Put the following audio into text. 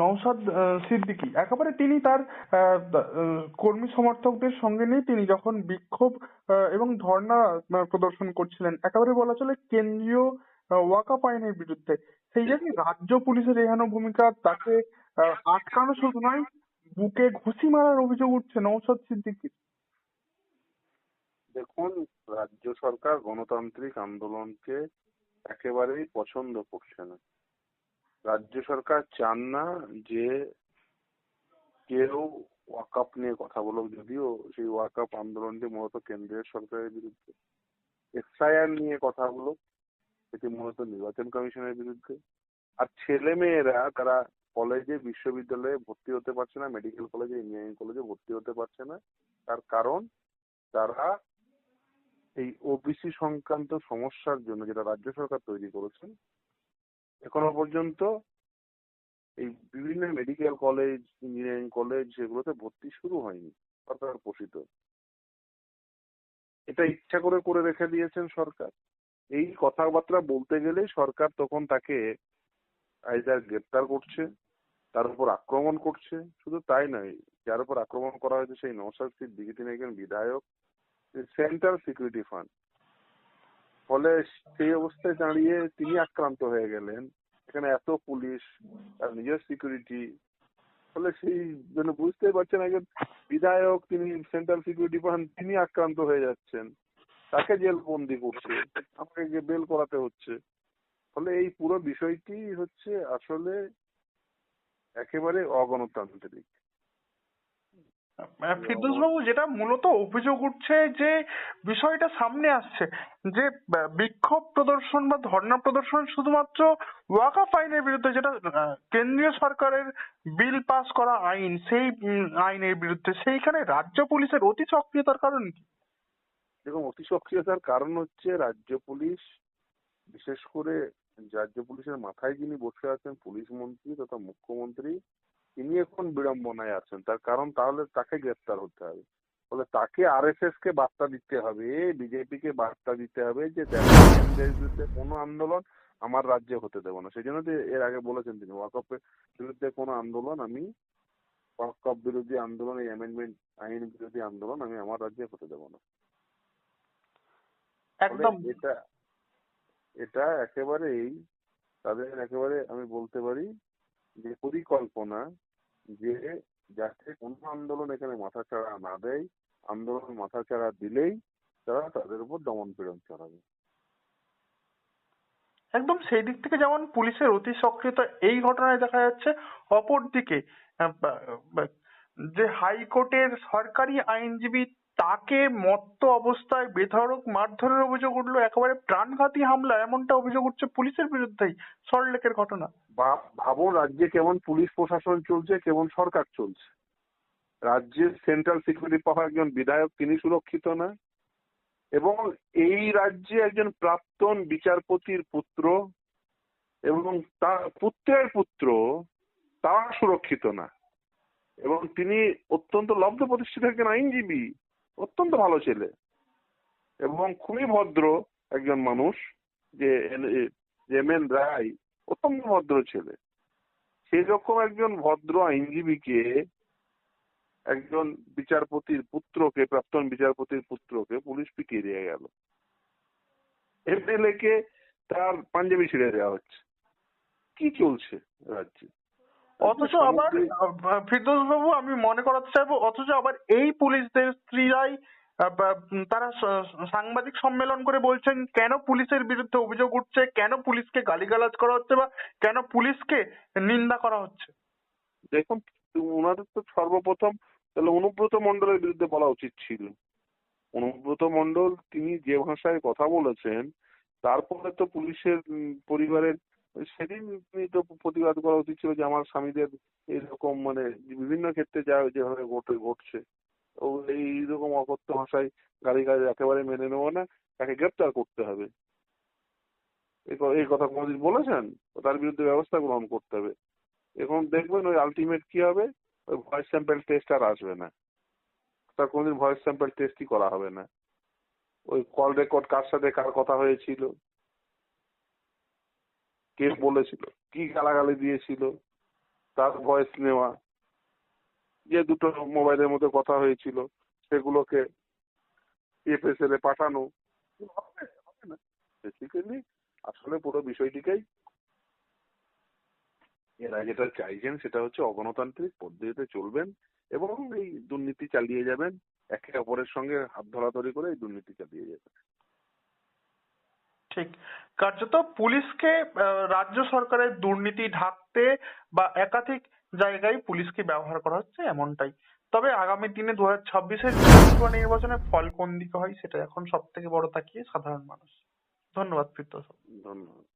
নওশাদ সিদ্দিকী। একেবারে তিনি তার কর্মী সমর্থকদের সঙ্গে নিয়ে তিনি যখন বিক্ষোভ এবং ধর্ণা প্রদর্শন করছিলেন একেবারে বলা চলে কেন্দ্রীয় আহ, ওয়াকাফ আইনের বিরুদ্ধে। সেই জায়গায় রাজ্য পুলিশের এহেন ভূমিকা তাকে আটকানো শুধু নয় বুকে ঘুষি মারার অভিযোগ উঠছে নওশাদ সিদ্দিকীর। দেখুন রাজ্য সরকার গণতান্ত্রিক আন্দোলনকে একেবারেই পছন্দ করছে না। রাজ্য সরকার চান না যে কেউ ওয়াকাপ নিয়ে কথা বলুক, যদিও সেই ওয়াকাপ আন্দোলনটি মূলত কেন্দ্রীয় সরকারের বিরুদ্ধে। এসআইআর নিয়ে কথা বলুক, এটি মূলত নির্বাচন কমিশনের বিরুদ্ধে। আর ছেলে মেয়েরা তারা কলেজে, বিশ্ববিদ্যালয়ে ভর্তি হতে পারছে না, মেডিকেল কলেজে, ইঞ্জিনিয়ারিং কলেজে ভর্তি হতে পারছে না। তার কারণ, তারা এই ওবিসি সংক্রান্ত সমস্যার জন্য, যেটা রাজ্য সরকার তৈরি করেছেন এখনও পর্যন্ত এই বিভিন্ন মেডিকেল কলেজ ইঞ্জিনিয়ারিং কলেজ সেগুলোতে ভর্তি শুরু হয়নি, সরকার পোষিত। এটা ইচ্ছা করে করে রেখে দিয়েছেন সরকার। এই কথাবার্তা বলতে গেলেই সরকার তখন তাকে আইদার গ্রেপ্তার করছে, তার উপর আক্রমণ করছে, শুধু তাই নয়, যার উপর আক্রমণ করা হয়েছে সেই নৌসাদ সিদ্দিকি, তিনি একজন বিধায়ক, সেন্ট্রাল সিকিউরিটি ফান্ড। ফলে সেই অবস্থায় দাঁড়িয়ে তিনি আক্রান্ত হয়ে গেলেন। এখানে এত পুলিশ, তার নিজের সিকিউরিটি ফলে সেই জন্য বুঝতেই পারছেন একজন বিধায়ক তিনি সেন্ট্রাল সিকিউরিটি ফান্ড তিনি আক্রান্ত হয়ে যাচ্ছেন। তাকে জেল বন্দি করছে, আমাকে বেল করাতে হচ্ছে। ফলে এই পুরো বিষয়টি হচ্ছে আসলে একেবারে অগণতান্ত্রিক। ফিরদৌস বাবু যেটা মূলত অভিযোগ উঠছে যে বিষয়টা সামনে আসছে যে বিক্ষোভ প্রদর্শন বা ধর্ণা প্রদর্শন শুধুমাত্র ওয়াকাফ আইনের বিরুদ্ধে যেটা কেন্দ্রীয় সরকারের বিল পাস করা আইন সেই আইনের বিরুদ্ধে সেইখানে রাজ্য পুলিশের অতি সক্রিয়তার কারণ কি? দেখুন অতি সক্রিয়তার কারণ হচ্ছে রাজ্য পুলিশ বিশেষ করে রাজ্য পুলিশের মাথায় যিনি বসে আছেন পুলিশ মন্ত্রী তথা মুখ্যমন্ত্রী তিনি এখন বিড়ম্বনায় আছেন। তার কারণ তাহলে তাকে গ্রেপ্তার হতে হবে। ফলে তাকে আরএসএস কে বার্তা দিতে হবে বিজেপি কে বার্তা দিতে হবে যে বিরুদ্ধে কোনো আন্দোলন আমার রাজ্যে হতে দেবো না। সেই জন্য এর আগে বলেছেন তিনি ওয়াকফের বিরুদ্ধে কোনো আন্দোলন আমি ওয়াকফ বিরোধী আন্দোলন এই অ্যামেন্ডমেন্ট আইন বিরোধী আন্দোলন আমি আমার রাজ্যে হতে দেবো না। একদম। এটা এটা একেবারেই তাদের একেবারে আমি বলতে পারি যে পরিকল্পনা যে যাতে কোনো আন্দোলন এখানে মাথাচাড়া না দেয়, আন্দোলন মাথাচাড়া দিলেই তারা তাদের উপর দমন পীড়ন চালাবে। একদম সেই দিক থেকে যেমন পুলিশের অতি সক্রিয়তা এই ঘটনায় দেখা যাচ্ছে, অপরদিকে যে হাইকোর্টের সরকারি আইনজীবী তাকে মত্ত অবস্থায় বেধড়ক মারধরের অভিযোগ উঠল, একেবারে প্রাণঘাতী হামলা, এমনটা অভিযোগ উঠছে পুলিশের বিরুদ্ধেই সল্টলেকের ঘটনা। বা- ভাবুন রাজ্যে কেমন পুলিশ প্রশাসন চলছে, কেমন সরকার চলছে। রাজ্যের সেন্ট্রাল সিকিউরিটি পাওয়া একজন বিধায়ক, তিনি সুরক্ষিত না। এবং এই রাজ্যে একজন প্রাক্তন বিচারপতির পুত্র এবং তার পুত্রের পুত্র, তারা সুরক্ষিত না। এবং তিনি অত্যন্ত লব্ধ প্রতিষ্ঠিত একজন আইনজীবী। অত্যন্ত ভালো ছেলে। এবং খুবই ভদ্র একজন মানুষ, যে এম এন রায়, অত্যন্ত ভদ্র ছেলে। সেই রকম একজন ভদ্র আইনজীবীকে, একজন বিচারপতির পুত্রকে, প্রাক্তন বিচারপতির পুত্রকে পুলিশ পিটিয়ে দিয়ে গেল এমএলএ কে তার পাঞ্জাবি ছিঁড়ে দেওয়া হচ্ছে। কি চলছে রাজ্যে? অথচ আবার ফিরদৌস বাবু আমি মনে করাতে চাইব অথচ আবার এই পুলিশদের স্ত্রীরাই তারা সাংবাদিক সম্মেলন করে বলছেন কেন পুলিশের বিরুদ্ধে অভিযোগ উঠছে কেন পুলিশকে গালিগালাজ করা হচ্ছে বা কেন পুলিশকে নিন্দা করা হচ্ছে? দেখুন ওনাদের তো সর্বপ্রথম তাহলে অনুব্রত মন্ডলের বিরুদ্ধে বলা উচিত ছিল। অনুব্রত মন্ডল তিনি যে ভাষায় কথা বলেছেন তারপরে তো পুলিশের পরিবারের সেদিন তো প্রতিবাদ করা উচিত ছিল যে আমার স্বামীদের এরকম মানে বিভিন্ন ক্ষেত্রে যা যেভাবে ঘটে, ঘটছে। ও এইরকম অকথ্য ভাষায় গাড়ি গাড়ি একেবারে মেনে নেব না, তাকে গ্রেপ্তার করতে হবে। এই কথা কোনোদিন বলেছেন? তার বিরুদ্ধে ব্যবস্থা গ্রহণ করতে হবে। এখন দেখবেন ওই আলটিমেট কি হবে? ওই ভয়েস স্যাম্পেল টেস্ট আর আসবে না। তার কোনোদিন ভয়েস স্যাম্পেল টেস্টই করা হবে না। ওই কল রেকর্ড কার সাথে কার কথা হয়েছিল? কে বলেছিল? কি গালাগালি দিয়েছিল? তার ভয়েস নেওয়া, যে দুটো মোবাইলের মধ্যে কথা হয়েছিল, সেগুলোকে এফএসএল এ পাঠানো। হবে বেসিক্যালি আসলে পুরো বিষয়টিকেই এরা যেটা চাইছেন, সেটা হচ্ছে অগণতান্ত্রিক পদ্ধতিতে চলবেন এবং এই দুর্নীতি চালিয়ে যাবেন। একে অপরের সঙ্গে হাত ধরাধরি করে এই দুর্নীতি চালিয়ে যাবেন। ঠিক। কার্যত পুলিশকে রাজ্য সরকারের দুর্নীতি ঢাকতে বা একাধিক জায়গায় পুলিশকে ব্যবহার করা হচ্ছে এমনটাই। তবে আগামী দিনে দু হাজার ছাব্বিশের বিধানসভা নির্বাচনে ফল কোন দিকে হয় সেটা এখন সব থেকে বড় তাকিয়ে সাধারণ মানুষ। ধন্যবাদ ধন্যবাদ।